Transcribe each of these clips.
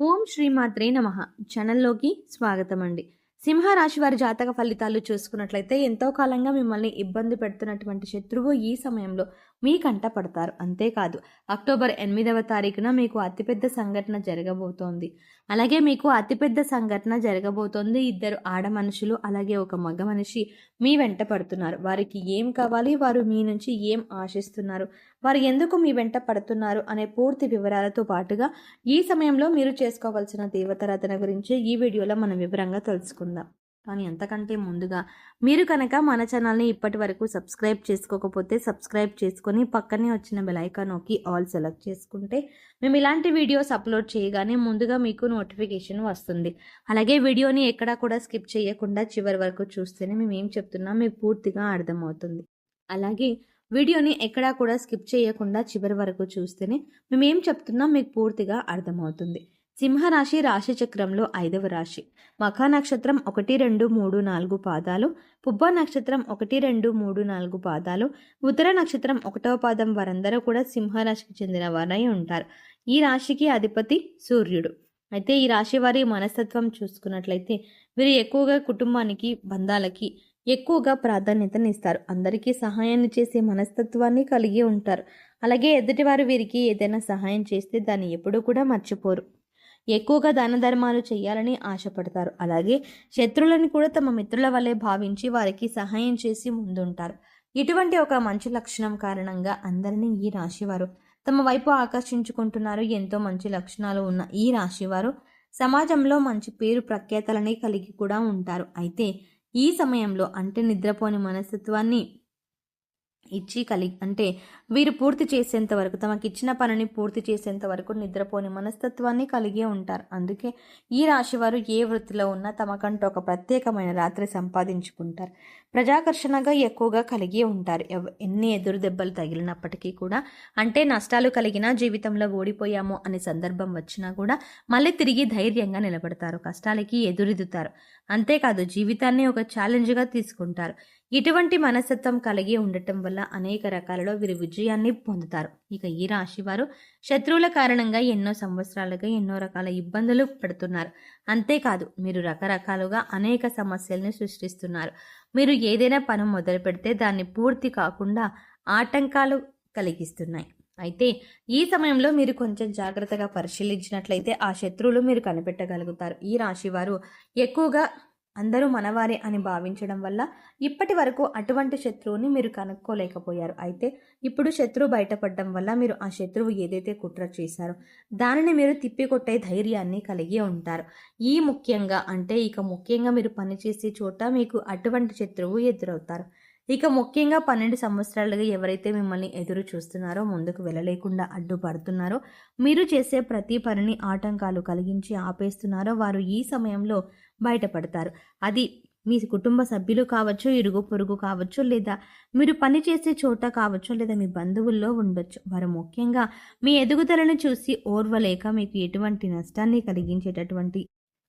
ఓం శ్రీమాత్రే నమ. ఛానల్లోకి స్వాగతం అండి సింహరాశి వారి జాతక ఫలితాలు చూసుకున్నట్లయితే ఎంతో కాలంగా మిమ్మల్ని ఇబ్బంది పెడుతున్నటువంటి శత్రువు ఈ సమయంలో మీ కంట పడతారు. అంతేకాదు అక్టోబర్ ఎనిమిదవ తారీఖున మీకు అతిపెద్ద సంఘటన జరగబోతోంది. అలాగే మీకు అతిపెద్ద సంఘటన జరగబోతోంది. ఇద్దరు ఆడ మనుషులు అలాగే ఒక మగ మనిషి మీ వెంట పడుతున్నారు. వారికి ఏం కావాలి? వారు మీ నుంచి ఏం ఆశిస్తున్నారు? వారు ఎందుకు మీ వెంట పడుతున్నారు? అనే పూర్తి వివరాలతో పాటుగా ఈ సమయంలో మీరు చేసుకోవాల్సిన దేవతారాధన గురించి ఈ వీడియోలో మనం వివరంగా తెలుసుకుందాం. కానీ అంతకంటే ముందుగా మీరు కనుక మన ఛానల్ని ఇప్పటి వరకు సబ్స్క్రైబ్ చేసుకోకపోతే సబ్స్క్రైబ్ చేసుకొని పక్కనే వచ్చిన బెలైకాన్ నొక్కి ఆల్ సెలెక్ట్ చేసుకుంటే మేము ఇలాంటి వీడియోస్ అప్లోడ్ చేయగానే ముందుగా మీకు నోటిఫికేషన్ వస్తుంది. అలాగే వీడియోని ఎక్కడా కూడా స్కిప్ చేయకుండా చివరి వరకు చూస్తేనే మేము ఏం చెప్తున్నాం మీకు పూర్తిగా అర్థమవుతుంది. అలాగే వీడియోని ఎక్కడా కూడా స్కిప్ చేయకుండా చివరి వరకు చూస్తేనే మేము ఏం చెప్తున్నాం మీకు పూర్తిగా అర్థమవుతుంది. సింహరాశి రాశి చక్రంలో ఐదవ రాశి. మఖా నక్షత్రం ఒకటి రెండు మూడు నాలుగు పాదాలు. పుబ్బ నక్షత్రం ఒకటి రెండు మూడు నాలుగు పాదాలు. ఉత్తర నక్షత్రం ఒకటవ పాదం వారందరూ కూడా సింహరాశికి చెందిన వారై ఉంటారు. ఈ రాశికి అధిపతి సూర్యుడు. అయితే ఈ రాశి వారి మనస్తత్వం చూసుకున్నట్లయితే వీరు ఎక్కువగా కుటుంబానికి బంధాలకి ఎక్కువగా ప్రాధాన్యతనిస్తారు. అందరికీ సహాయాన్ని చేసే మనస్తత్వాన్ని కలిగి ఉంటారు. అలాగే ఎదుటివారు వీరికి ఏదైనా సహాయం చేస్తే దాన్ని ఎప్పుడూ కూడా మర్చిపోరు. ఎక్కువగా దాన ధర్మాలు చేయాలని ఆశపడతారు. అలాగే శత్రువులను కూడా తమ మిత్రుల వల్లే భావించి వారికి సహాయం చేసి ముందుంటారు. ఇటువంటి ఒక మంచి లక్షణం కారణంగా అందరినీ ఈ రాశివారు తమ వైపు ఆకర్షించుకుంటున్నారు. ఎంతో మంచి లక్షణాలు ఉన్న ఈ రాశివారు సమాజంలో మంచి పేరు ప్రఖ్యాతలని కలిగి కూడా ఉంటారు. అయితే ఈ సమయంలో అంటే నిద్రపోని మనస్తత్వాన్ని ఇచ్చి కలిగి అంటే వీరు పూర్తి చేసేంత వరకు తమకు ఇచ్చిన పనిని పూర్తి చేసేంత వరకు నిద్రపోని మనస్తత్వాన్ని కలిగి ఉంటారు. అందుకే ఈ రాశివారు ఏ వృత్తిలో ఉన్నా తమకంటూ ఒక ప్రత్యేకమైన రాత్రి సంపాదించుకుంటారు. ప్రజాకర్షణగా ఎక్కువగా కలిగి ఉంటారు. ఎన్ని ఎదురు దెబ్బలు తగిలినప్పటికీ కూడా అంటే నష్టాలు కలిగినా జీవితంలో ఓడిపోయాము అనే సందర్భం వచ్చినా కూడా మళ్ళీ తిరిగి ధైర్యంగా నిలబడతారు. కష్టాలకి ఎదురెదుతారు అంతేకాదు జీవితాన్ని ఒక ఛాలెంజ్గా తీసుకుంటారు. ఇటువంటి మనస్తత్వం కలిగి ఉండటం వల్ల అనేక రకాలలో వీరు విజయాన్ని పొందుతారు. ఇక ఈ రాశి వారు శత్రువుల కారణంగా ఎన్నో సంవత్సరాలుగా ఎన్నో రకాల ఇబ్బందులు పడుతున్నారు. అంతేకాదు మీరు రకరకాలుగా అనేక సమస్యలను సృష్టిస్తున్నారు. మీరు ఏదైనా పని మొదలు పెడితే దాన్ని పూర్తి కాకుండా ఆటంకాలు కలిగిస్తున్నాయి. అయితే ఈ సమయంలో మీరు కొంచెం జాగ్రత్తగా పరిశీలించినట్లయితే ఆ శత్రువులు మీరు కనిపెట్టగలుగుతారు. ఈ రాశి వారు ఎక్కువగా అందరూ మనవారే అని భావించడం వల్ల ఇప్పటి వరకు అటువంటి శత్రువుని మీరు కనుక్కోలేకపోయారు. అయితే ఇప్పుడు శత్రువు బయటపడడం వల్ల మీరు ఆ శత్రువు ఏదైతే కుట్ర చేశారో దానిని మీరు తిప్పికొట్టే ధైర్యాన్ని కలిగి ఉంటారు. ఈ ముఖ్యంగా అంటే ఇక ముఖ్యంగా మీరు పనిచేసే చోట మీకు అటువంటి శత్రువు ఎదురవుతారు. ఇక ముఖ్యంగా పన్నెండు సంవత్సరాలుగా ఎవరైతే మిమ్మల్ని ఎదురు చూస్తున్నారో ముందుకు వెళ్ళలేకుండా అడ్డుపడుతున్నారో మీరు చేసే ప్రతి పనిని ఆటంకాలు కలిగించి ఆపేస్తున్నారో వారు ఈ సమయంలో బయటపడతారు. అది మీ కుటుంబ సభ్యులు కావచ్చు ఇరుగు పొరుగు కావచ్చు లేదా మీరు పనిచేసే చోట కావచ్చు లేదా మీ బంధువుల్లో ఉండొచ్చు. వారు ముఖ్యంగా మీ ఎదుగుదలను చూసి ఓర్వలేక మీకు ఎటువంటి నష్టాన్ని కలిగించేటటువంటి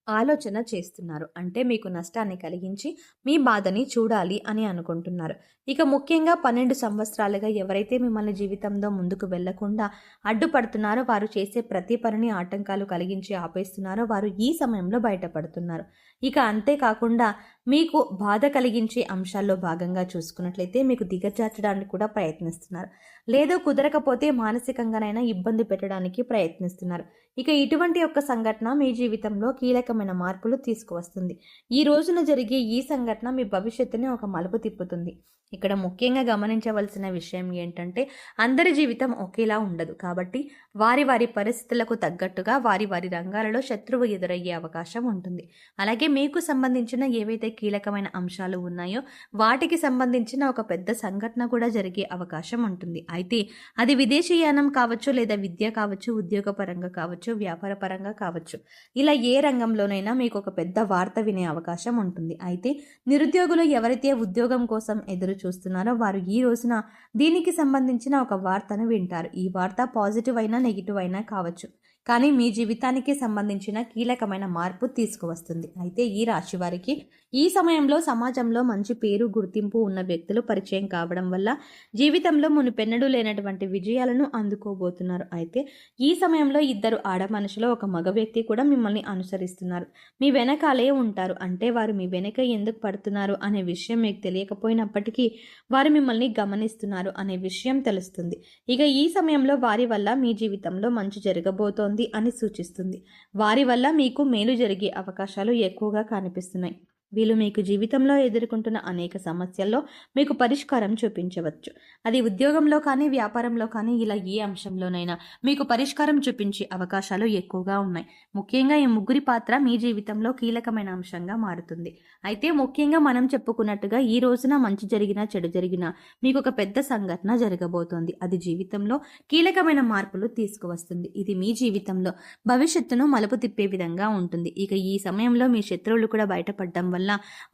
ఆలోచన చేస్తున్నారు. అంటే మీకు నష్టాన్ని కలిగించి మీ బాధని చూడాలి అని అనుకుంటున్నారు. ఇక ముఖ్యంగా పన్నెండు సంవత్సరాలుగా ఎవరైతే మిమ్మల్ని జీవితంలో ముందుకు వెళ్ళకుండా అడ్డుపడుతున్నారో వారు చేసే ప్రతి పనిని ఆటంకాలు కలిగించి ఆపేస్తున్నారో వారు ఈ సమయంలో బయటపడుతున్నారు. ఇక అంతేకాకుండా మీకు బాధ కలిగించే అంశాల్లో భాగంగా చూసుకున్నట్లయితే మీకు దిగజార్చడానికి కూడా ప్రయత్నిస్తున్నారు. లేదో కుదరకపోతే మానసికంగానైనా ఇబ్బంది పెట్టడానికి ప్రయత్నిస్తున్నారు. ఇక ఇటువంటి ఒక సంఘటన మీ జీవితంలో కీలకమైన మార్పులు తీసుకువస్తుంది. ఈ రోజున జరిగే ఈ సంఘటన మీ భవిష్యత్తుని ఒక మలుపు తిప్పుతుంది. ఇక్కడ ముఖ్యంగా గమనించవలసిన విషయం ఏంటంటే అందరి జీవితం ఒకేలా ఉండదు. కాబట్టి వారి వారి పరిస్థితులకు తగ్గట్టుగా వారి వారి రంగాలలో శత్రువు ఎదురయ్యే అవకాశం ఉంటుంది. అలాగే మీకు సంబంధించిన ఏవైతే కీలకమైన అంశాలు ఉన్నాయో వాటికి సంబంధించిన ఒక పెద్ద సంఘటన కూడా జరిగే అవకాశం ఉంటుంది. అయితే అది విదేశీయానం కావచ్చు లేదా విద్య కావచ్చు ఉద్యోగపరంగా కావచ్చు వ్యాపార పరంగా కావచ్చు. ఇలా ఏ రంగంలోనైనా మీకు ఒక పెద్ద వార్త వినే అవకాశం ఉంటుంది. అయితే నిరుద్యోగులు ఎవరైతే ఉద్యోగం కోసం ఎదురు చూస్తున్నారో వారు ఈ రోజున దీనికి సంబంధించిన ఒక వార్తను వింటారు. ఈ వార్త పాజిటివ్ అయినా నెగిటివ్ అయినా కావచ్చు. కానీ మీ జీవితానికి సంబంధించిన కీలకమైన మార్పు తీసుకువస్తుంది. అయితే ఈ రాశి వారికి ఈ సమయంలో సమాజంలో మంచి పేరు గుర్తింపు ఉన్న వ్యక్తులు పరిచయం కావడం వల్ల జీవితంలో మునుపెన్నడూ లేనటువంటి విజయాలను అందుకోబోతున్నారు. అయితే ఈ సమయంలో ఇద్దరు ఆడ మనుషులు ఒక మగ వ్యక్తి కూడా మిమ్మల్ని అనుసరిస్తున్నారు. మీ వెనకాలే ఉంటారు. అంటే వారు మీ వెనక ఎందుకు పడుతున్నారు అనే విషయం మీకు తెలియకపోయినప్పటికీ వారు మిమ్మల్ని గమనిస్తున్నారు అనే విషయం తెలుస్తుంది. ఇక ఈ సమయంలో వారి వల్ల మీ జీవితంలో మంచి జరగబోతోంది. అని సూచిస్తుంది. వారి వల్ల మీకు మేలు జరిగే అవకాశాలు ఎక్కువగా కనిపిస్తున్నాయి. వీళ్ళు మీకు జీవితంలో ఎదుర్కొంటున్న అనేక సమస్యల్లో మీకు పరిష్కారం చూపించవచ్చు. అది ఉద్యోగంలో కానీ వ్యాపారంలో కానీ ఇలా ఏ అంశంలోనైనా మీకు పరిష్కారం చూపించే అవకాశాలు ఎక్కువగా ఉన్నాయి. ముఖ్యంగా ఈ ముగ్గురి పాత్ర మీ జీవితంలో కీలకమైన అంశంగా మారుతుంది. అయితే ముఖ్యంగా మనం చెప్పుకున్నట్టుగా ఈ రోజున మంచి జరిగినా చెడు జరిగినా మీకు ఒక పెద్ద సంఘటన జరగబోతోంది. అది జీవితంలో కీలకమైన మార్పులు తీసుకువస్తుంది. ఇది మీ జీవితంలో భవిష్యత్తును మలుపు తిప్పే విధంగా ఉంటుంది. ఇక ఈ సమయంలో మీ శత్రువులు కూడా బయటపడడం వల్ల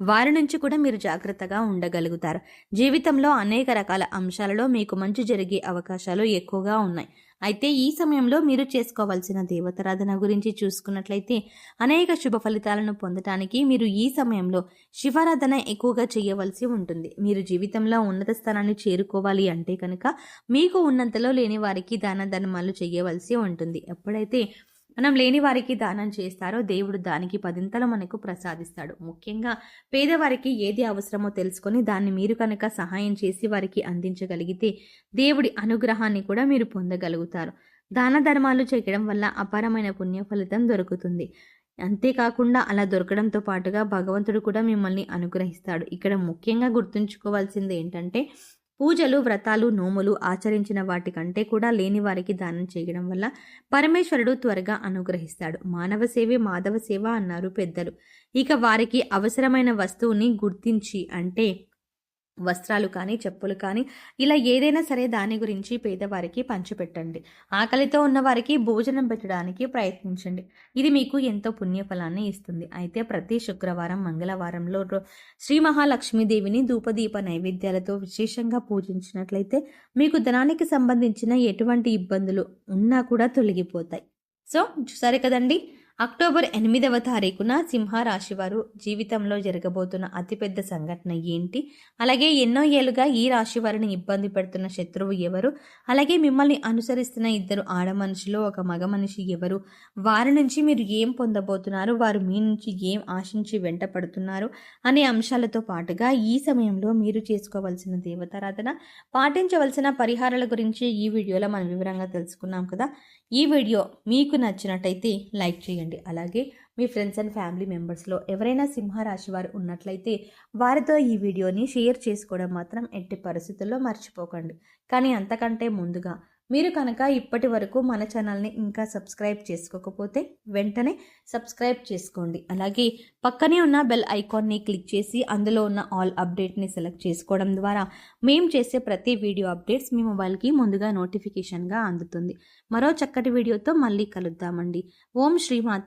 వారి నుంచి కూడా మీరు జాగ్రత్తగా ఉండగలుగుతారు. జీవితంలో అనేక రకాల అంశాలలో మీకు మంచి జరిగే అవకాశాలు ఎక్కువగా ఉన్నాయి. అయితే ఈ సమయంలో మీరు చేసుకోవాల్సిన దేవతారాధన గురించి చూసుకున్నట్లయితే అనేక శుభ ఫలితాలను పొందటానికి మీరు ఈ సమయంలో శివారాధన ఎక్కువగా చేయవలసి ఉంటుంది. మీరు జీవితంలో ఉన్నత స్థానాన్ని చేరుకోవాలి అంటే కనుక మీకు ఉన్నంతలో లేని వారికి దాన ధర్మాలు చేయవలసి ఉంటుంది. ఎప్పుడైతే మనం లేని వారికి దానం చేస్తారో దేవుడు దానికి పదింతలు మనకు ప్రసాదిస్తాడు. ముఖ్యంగా పేదవారికి ఏది అవసరమో తెలుసుకొని దాన్ని మీరు కనుక సహాయం చేసి వారికి అందించగలిగితే దేవుడి అనుగ్రహాన్ని కూడా మీరు పొందగలుగుతారు. దాన ధర్మాలు చేయడం వల్ల అపారమైన పుణ్య ఫలితం దొరుకుతుంది. అంతేకాకుండా అలా దొరకడంతో పాటుగా భగవంతుడు కూడా మిమ్మల్ని అనుగ్రహిస్తాడు. ఇక్కడ ముఖ్యంగా గుర్తుంచుకోవాల్సింది ఏంటంటే పూజలు వ్రతాలు నోములు ఆచరించిన వాటికంటే కూడా లేని వారికి దానం చేయడం వల్ల పరమేశ్వరుడు త్వరగా అనుగ్రహిస్తాడు. మానవ సేవే మాధవ సేవ అన్నారు పెద్దలు. ఇక వారికి అవసరమైన వస్తువుని గుర్తించి అంటే వస్త్రాలు కానీ చెప్పులు కానీ ఇలా ఏదైనా సరే దాని గురించి పేదవారికి పంచిపెట్టండి. ఆకలితో ఉన్నవారికి భోజనం పెట్టడానికి ప్రయత్నించండి. ఇది మీకు ఎంతో పుణ్యఫలాన్ని ఇస్తుంది. అయితే ప్రతి శుక్రవారం మంగళవారంలో రో- శ్రీ మహాలక్ష్మీదేవిని ధూపదీప నైవేద్యాలతో విశేషంగా పూజించినట్లయితే మీకు ధనానికి సంబంధించిన ఎటువంటి ఇబ్బందులు ఉన్నా కూడా తొలగిపోతాయి. సో చూసారు కదండి. అక్టోబర్ ఎనిమిదవ తారీఖున సింహ రాశి వారు జీవితంలో జరగబోతున్న అతిపెద్ద సంఘటన ఏంటి? అలాగే ఎన్నో ఏళ్ళుగా ఈ రాశి వారిని ఇబ్బంది పెడుతున్న శత్రువు ఎవరు? అలాగే మిమ్మల్ని అనుసరిస్తున్న ఇద్దరు ఆడ మనుషులు ఒక మగ మనిషి ఎవరు? వారి నుంచి మీరు ఏం పొందబోతున్నారు? వారు మీ నుంచి ఏం ఆశించి వెంట పడుతున్నారు? అనే అంశాలతో పాటుగా ఈ సమయంలో మీరు చేసుకోవాల్సిన దేవతారాధన పాటించవలసిన పరిహారాల గురించి ఈ వీడియోలో మనం వివరంగా తెలుసుకున్నాం కదా? ఈ వీడియో మీకు నచ్చినట్టయితే లైక్ చేయండి. చేయండి. అలాగే మీ ఫ్రెండ్స్ అండ్ ఫ్యామిలీ మెంబర్స్లో ఎవరైనా సింహరాశి వారు ఉన్నట్లయితే వారితో ఈ వీడియోని షేర్ చేసుకోవడం మాత్రం ఎట్టి పరిస్థితుల్లో మర్చిపోకండి. కానీ అంతకంటే ముందుగా మీరు కనుక ఇప్పటి వరకు మన ఛానల్ని ఇంకా సబ్స్క్రైబ్ చేసుకోకపోతే వెంటనే సబ్స్క్రైబ్ చేసుకోండి. అలాగే పక్కనే ఉన్న బెల్ ఐకాన్ని క్లిక్ చేసి అందులో ఉన్న ఆల్ అప్డేట్ని సెలెక్ట్ చేసుకోవడం ద్వారా మేము చేసే ప్రతి వీడియో అప్డేట్స్ మీ మొబైల్కి ముందుగా నోటిఫికేషన్గా అందుతుంది. మరో చక్కటి వీడియోతో మళ్ళీ కలుద్దామండి. ఓం శ్రీమాత్ర